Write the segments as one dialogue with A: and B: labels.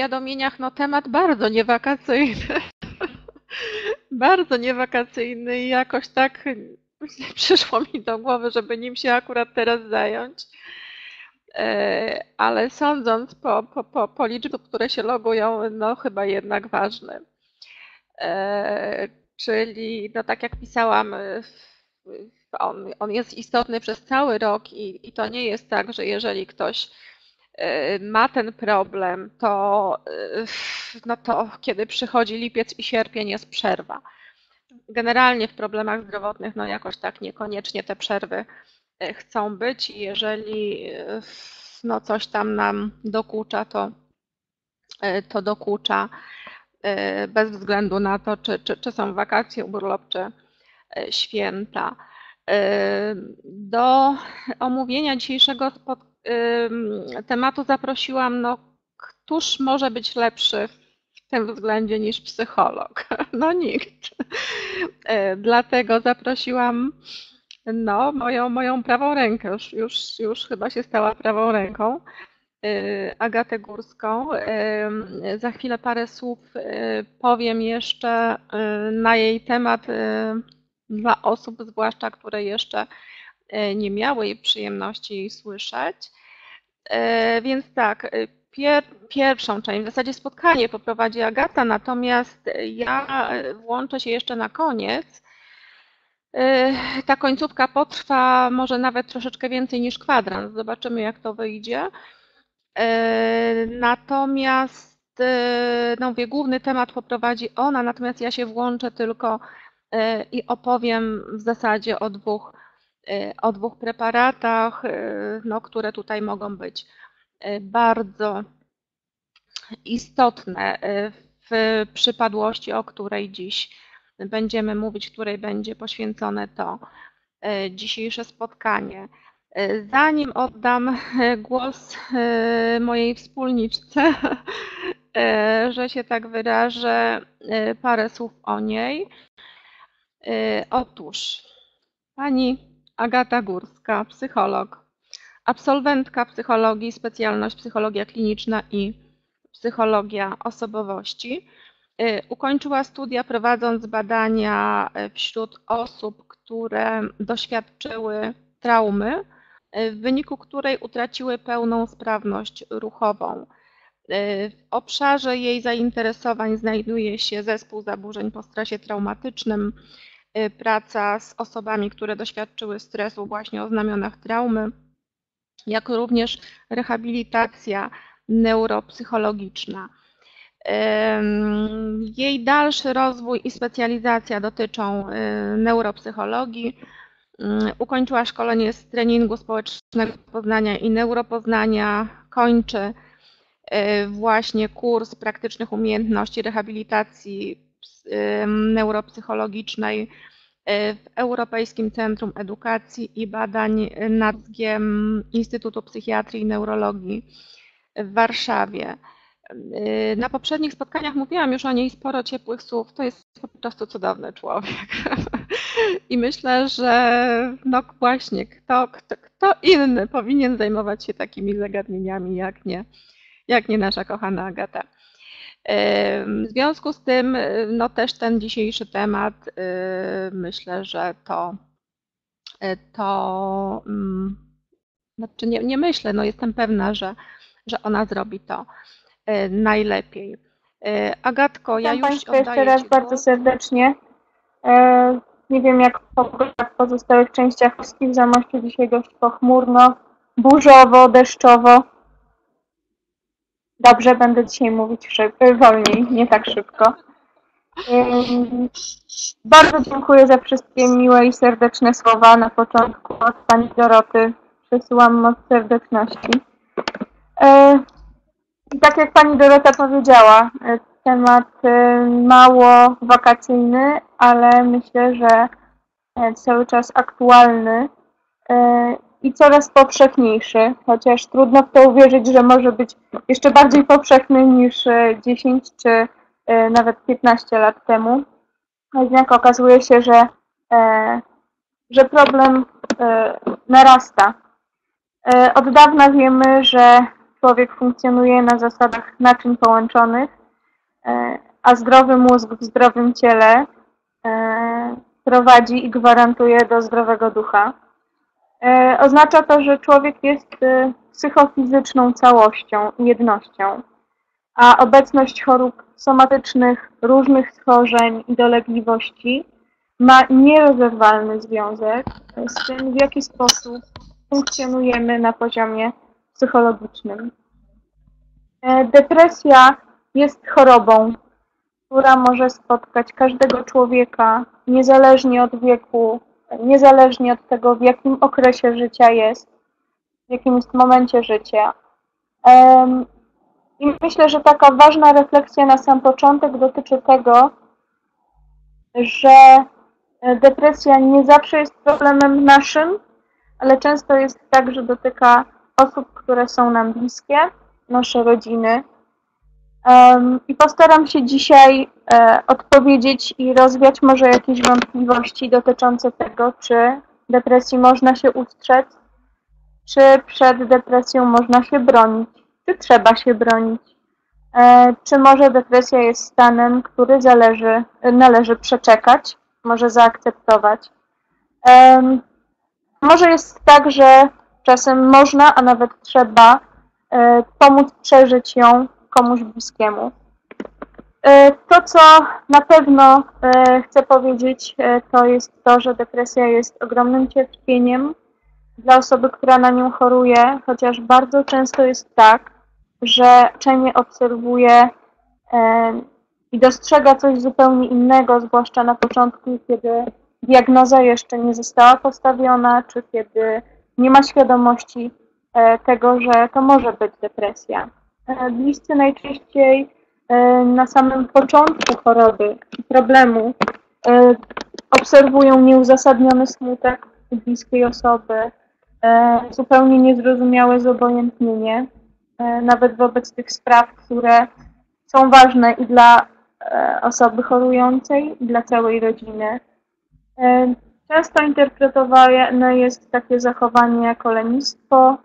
A: powiadomieniach, no temat bardzo niewakacyjny. bardzo niewakacyjny i jakoś tak przyszło mi do głowy, żeby nim się akurat teraz zająć. E, ale sądząc po, po, po, po liczbach, które się logują, no chyba jednak ważny. E, czyli, no tak jak pisałam, on, on jest istotny przez cały rok i, i to nie jest tak, że jeżeli ktoś e, ma ten problem, to, no to kiedy przychodzi lipiec i sierpień jest przerwa. Generalnie w problemach zdrowotnych, no jakoś tak niekoniecznie te przerwy E, chcą być i jeżeli e, no coś tam nam dokucza, to, e, to dokucza bez względu na to, czy, czy, czy są wakacje, urlop, czy święta. Do omówienia dzisiejszego tematu zaprosiłam, no, któż może być lepszy w tym względzie niż psycholog? No nikt. Dlatego zaprosiłam no, moją, moją prawą rękę, już, już, już chyba się stała prawą ręką, y, Agatę Górską. Y, za chwilę parę słów powiem jeszcze na jej temat dla osób, zwłaszcza które jeszcze nie miały jej przyjemności słyszeć. Więc tak, pier, pierwszą część, w zasadzie spotkanie poprowadzi Agata, natomiast ja włączę się jeszcze na koniec E, ta końcówka potrwa może nawet troszeczkę więcej niż kwadrans. Zobaczymy, jak to wyjdzie. E, natomiast, e, no mówię, główny temat poprowadzi ona, natomiast ja się włączę tylko i opowiem w zasadzie o dwóch, o dwóch preparatach, no, które tutaj mogą być bardzo istotne w przypadłości, o której dziś będziemy mówić, której będzie poświęcone to dzisiejsze spotkanie. Zanim oddam głos mojej wspólniczce, że się tak wyrażę, parę słów o niej. Otóż pani Agata Górska, psycholog, absolwentka psychologii, specjalność psychologia kliniczna i psychologia osobowości. Y, ukończyła studia prowadząc badania y, wśród osób, które doświadczyły traumy, y, w wyniku której utraciły pełną sprawność ruchową. W obszarze jej zainteresowań znajduje się zespół zaburzeń po stresie traumatycznym, praca z osobami, które doświadczyły stresu właśnie o znamionach traumy, jak również rehabilitacja neuropsychologiczna. Jej dalszy rozwój i specjalizacja dotyczą y, neuropsychologii. Mm, ukończyła szkolenie z treningu społecznego poznania i neuropoznania. Kończy y, właśnie kurs praktycznych umiejętności rehabilitacji neuropsychologicznej y, w Europejskim Centrum Edukacji i Badań nad Instytutu Psychiatrii i Neurologii w Warszawie. Na poprzednich spotkaniach mówiłam już o niej sporo ciepłych słów. To jest po prostu cudowny człowiek. I myślę, że no właśnie, kto, kto, kto inny powinien zajmować się takimi zagadnieniami, jak nie, jak nie nasza kochana Agata. W związku z tym, no też ten dzisiejszy temat, myślę, że to, to mm, znaczy nie, nie myślę, no jestem pewna, że, że ona zrobi to najlepiej. Agatko, ja już
B: Państwa jeszcze raz bardzo serdecznie. E, nie wiem jak w pozostałych częściach Polski w Zamościu dzisiaj dość pochmurno, burzowo, deszczowo. Dobrze, będę dzisiaj mówić wolniej, nie tak szybko. Bardzo dziękuję za wszystkie miłe i serdeczne słowa na początku od Pani Doroty. Przesyłam moc serdeczności. I tak jak Pani Dorota powiedziała, e, temat e, mało wakacyjny, ale myślę, że e, cały czas aktualny i coraz powszechniejszy, chociaż trudno w to uwierzyć, że może być jeszcze bardziej powszechny niż 10 czy nawet 15 lat temu. Jednak okazuje się, że, że problem narasta. Od dawna wiemy, że człowiek funkcjonuje na zasadach naczyń połączonych, e, a zdrowy mózg w zdrowym ciele e, prowadzi i gwarantuje do zdrowego ducha. E, oznacza to, że człowiek jest psychofizyczną całością, jednością, a obecność chorób somatycznych, różnych schorzeń i dolegliwości ma nierozerwalny związek z tym, w jaki sposób funkcjonujemy na poziomie psychologicznym. E, depresja jest chorobą, która może spotkać każdego człowieka, niezależnie od wieku, niezależnie od tego, w jakim okresie życia jest, w jakim jest momencie życia. I myślę, że taka ważna refleksja na sam początek dotyczy tego, że depresja nie zawsze jest problemem naszym, ale często jest tak, że dotyka osób, które są nam bliskie, nasze rodziny. I postaram się dzisiaj e, odpowiedzieć i rozwiać może jakieś wątpliwości dotyczące tego, czy depresji można się ustrzec, czy przed depresją można się bronić, czy trzeba się bronić, e, czy może depresja jest stanem, który zależy, należy przeczekać, może zaakceptować. Może jest tak, że czasem można, a nawet trzeba e, pomóc przeżyć ją komuś bliskiemu. E, to, co na pewno e, chcę powiedzieć, to jest to, że depresja jest ogromnym cierpieniem dla osoby, która na nią choruje, chociaż bardzo często jest tak, że uczenie obserwuje i dostrzega coś zupełnie innego, zwłaszcza na początku, kiedy diagnoza jeszcze nie została postawiona, czy kiedy nie ma świadomości e, tego, że to może być depresja. E, bliscy najczęściej e, na samym początku choroby i problemu obserwują nieuzasadniony smutek bliskiej osoby, zupełnie niezrozumiałe zobojętnienie, nawet wobec tych spraw, które są ważne i dla osoby chorującej, i dla całej rodziny. E, często interpretowane jest takie zachowanie jako lenistwo, e,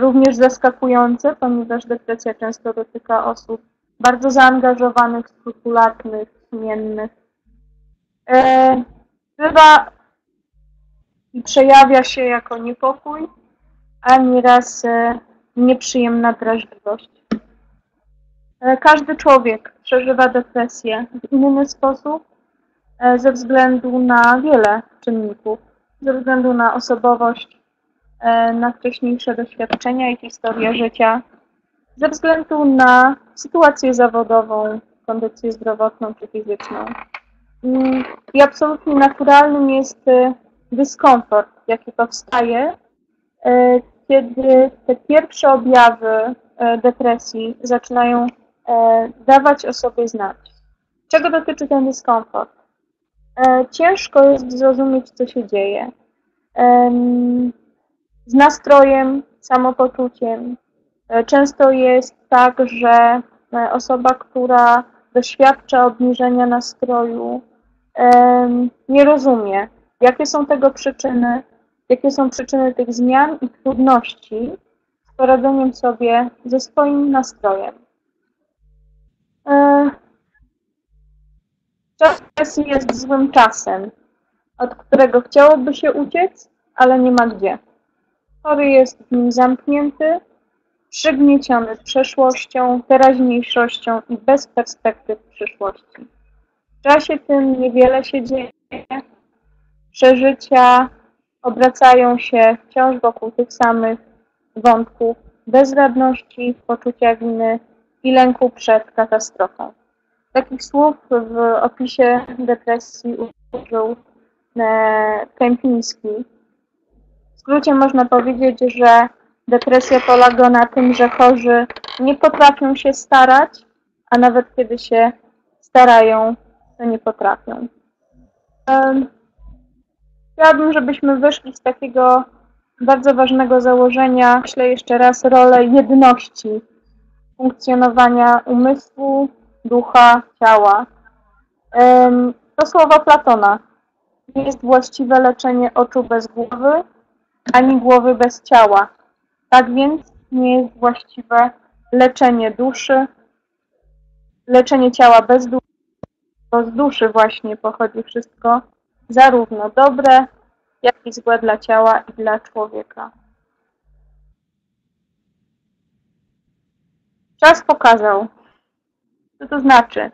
B: również zaskakujące, ponieważ depresja często dotyka osób bardzo zaangażowanych, skrupulatnych, sumiennych. E, bywa i przejawia się jako niepokój, a nieraz nieprzyjemna drażliwość. Każdy człowiek przeżywa depresję w inny sposób, E, ze względu na wiele czynników, ze względu na osobowość, e, na wcześniejsze doświadczenia i historię życia, ze względu na sytuację zawodową, kondycję zdrowotną czy fizyczną. I absolutnie naturalnym jest e, dyskomfort, jaki powstaje, kiedy te pierwsze objawy depresji zaczynają dawać o sobie znać. Czego dotyczy ten dyskomfort? E, ciężko jest zrozumieć, co się dzieje. Z nastrojem, samopoczuciem. E, często jest tak, że e, osoba, która doświadcza obniżenia nastroju, nie rozumie, jakie są tego przyczyny, jakie są przyczyny tych zmian i trudności z poradzeniem sobie ze swoim nastrojem. Czas presji jest złym czasem, od którego chciałoby się uciec, ale nie ma gdzie. Chory jest w nim zamknięty, przygnieciony przeszłością, teraźniejszością i bez perspektyw przyszłości. W czasie tym niewiele się dzieje. Przeżycia obracają się wciąż wokół tych samych wątków bezradności, poczucia winy i lęku przed katastrofą. Takich słów w opisie depresji użył Kępiński. Skrócie można powiedzieć, że depresja polega na tym, że chorzy nie potrafią się starać, a nawet kiedy się starają, to nie potrafią. Chciałabym, żebyśmy wyszli z takiego bardzo ważnego założenia, myślę jeszcze raz, rolę jedności funkcjonowania umysłu, ducha, ciała. To słowa Platona. Jest właściwe leczenie oczu bez głowy, ani głowy bez ciała. Tak więc nie jest właściwe leczenie duszy, leczenie ciała bez duszy, bo z duszy właśnie pochodzi wszystko, zarówno dobre, jak i złe dla ciała i dla człowieka. Czas pokazał, co to znaczy.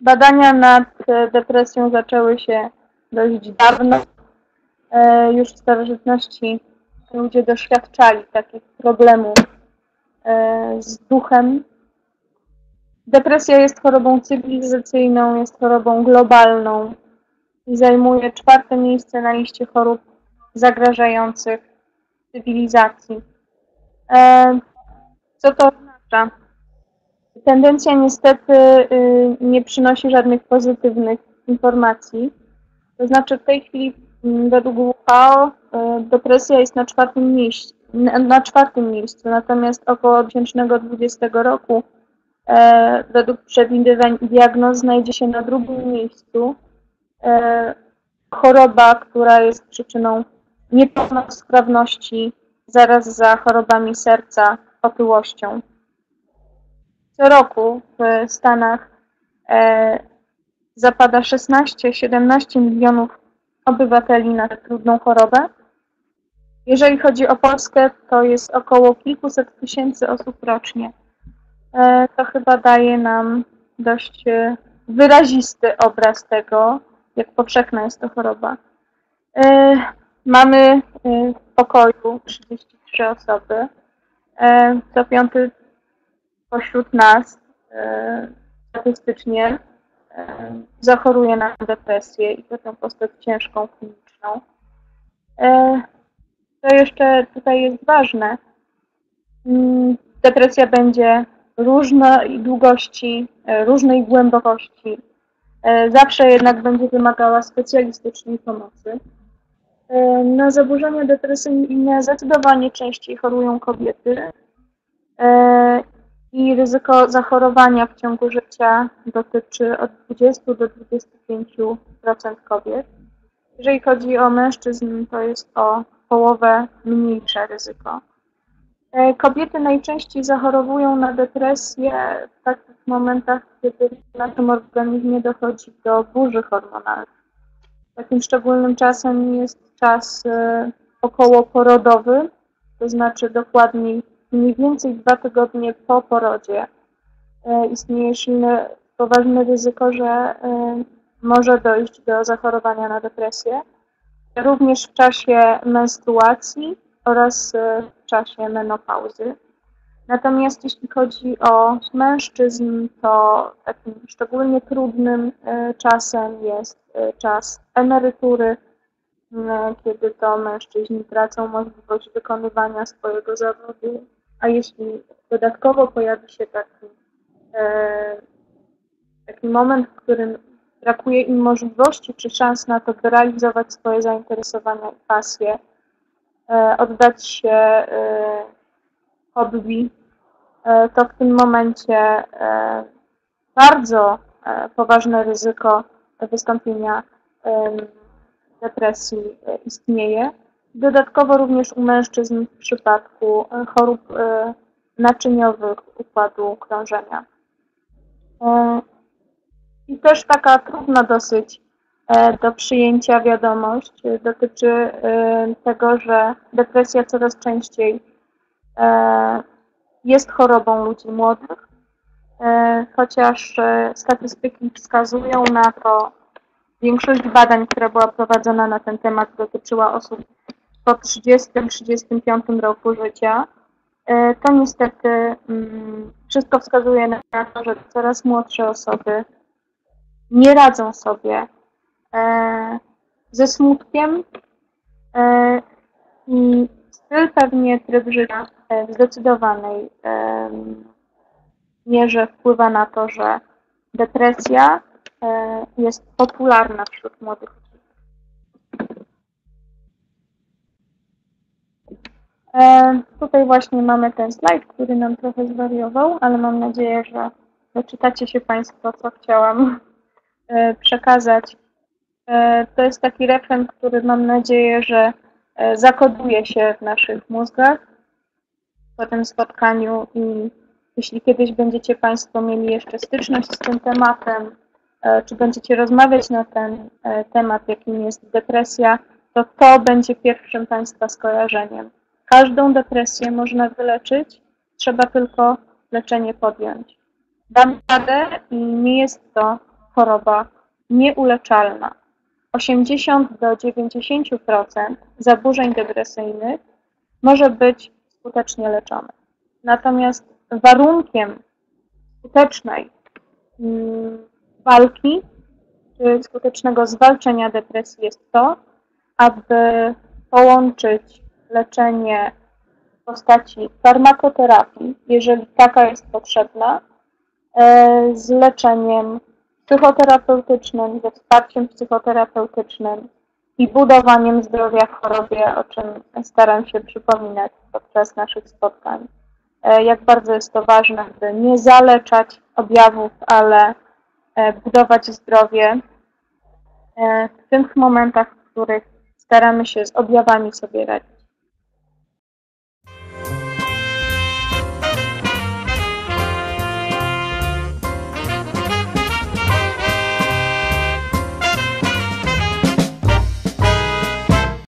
B: Badania nad depresją zaczęły się dość dawno. E, już w starożytności ludzie doświadczali takich problemów e, z duchem. Depresja jest chorobą cywilizacyjną, jest chorobą globalną i zajmuje czwarte miejsce na liście chorób zagrażających cywilizacji. E, co to oznacza? Tendencja niestety y, nie przynosi żadnych pozytywnych informacji. To znaczy w tej chwili według WHO y, depresja jest na czwartym miejscu, na czwartym miejscu, natomiast około 2020 roku e, według przewidywań diagnoz znajdzie się na drugim miejscu e, choroba, która jest przyczyną niepełnosprawności zaraz za chorobami serca, otyłością. Co roku w Stanach e, zapada 16-17 milionów obywateli na tę trudną chorobę. Jeżeli chodzi o Polskę, to jest około kilkuset tysięcy osób rocznie. E, to chyba daje nam dość e, wyrazisty obraz tego, jak powszechna jest to choroba. E, mamy w pokoju 33 osoby. Co piąty pośród nas statystycznie zachoruje na depresję i to tę postać ciężką, kliniczną. E, co jeszcze tutaj jest ważne, mm, depresja będzie różnej długości, różnej głębokości. Zawsze jednak będzie wymagała specjalistycznej pomocy. Na zaburzenia depresyjne zdecydowanie częściej chorują kobiety i ryzyko zachorowania w ciągu życia dotyczy od 20 do 25% kobiet. Jeżeli chodzi o mężczyzn, to jest o połowę mniejsze ryzyko. E, kobiety najczęściej zachorowują na depresję w takich momentach, kiedy w naszym organizmie dochodzi do burzy hormonalnej. Takim szczególnym czasem jest czas e, okołoporodowy, to znaczy dokładniej mniej więcej dwa tygodnie po porodzie e, istnieje silne, poważne ryzyko, że e, może dojść do zachorowania na depresję. Również w czasie menstruacji oraz e, w czasie menopauzy. Natomiast jeśli chodzi o mężczyzn, to takim szczególnie trudnym czasem jest czas emerytury, kiedy to mężczyźni tracą możliwość wykonywania swojego zawodu a jeśli dodatkowo pojawi się taki, e, taki moment, w którym brakuje im możliwości czy szans na to, by realizować swoje zainteresowania i pasje, e, oddać się e, hobby, e, to w tym momencie e, bardzo e, poważne ryzyko wystąpienia depresji istnieje. Dodatkowo również u mężczyzn w przypadku e, chorób e, naczyniowych układu krążenia. E, I też taka trudna dosyć do przyjęcia wiadomość dotyczy tego, że depresja coraz częściej jest chorobą ludzi młodych, chociaż statystyki wskazują na to, większość badań, która była prowadzona na ten temat dotyczyła osób po 30-35 roku życia, e, to niestety mm, wszystko wskazuje na to, że coraz młodsze osoby nie radzą sobie e, ze smutkiem e, i styl pewnie tryb życia w zdecydowanej mierze wpływa na to, że depresja jest popularna wśród młodych E, tutaj właśnie mamy ten slajd, który nam trochę zwariował, ale mam nadzieję, że doczytacie się Państwo, co chciałam e, przekazać. E, to jest taki refren, który mam nadzieję, że zakoduje się w naszych mózgach po tym spotkaniu i jeśli kiedyś będziecie Państwo mieli jeszcze styczność z tym tematem, czy będziecie rozmawiać na ten temat, jakim jest depresja, to to będzie pierwszym Państwa skojarzeniem. Każdą depresję można wyleczyć, trzeba tylko leczenie podjąć. Dam radę i nie jest to choroba nieuleczalna. 80 do 90% zaburzeń depresyjnych może być skutecznie leczone. Natomiast warunkiem skutecznej mm, walki czy skutecznego zwalczenia depresji jest to, aby połączyć leczenie w postaci farmakoterapii, jeżeli taka jest potrzebna, e, z leczeniem psychoterapeutycznym, ze wsparciem psychoterapeutycznym i budowaniem zdrowia w chorobie, o czym staram się przypominać podczas naszych spotkań. E, jak bardzo jest to ważne, by nie zaleczać objawów, ale e, budować zdrowie w tych momentach, w których staramy się z objawami sobie radzić.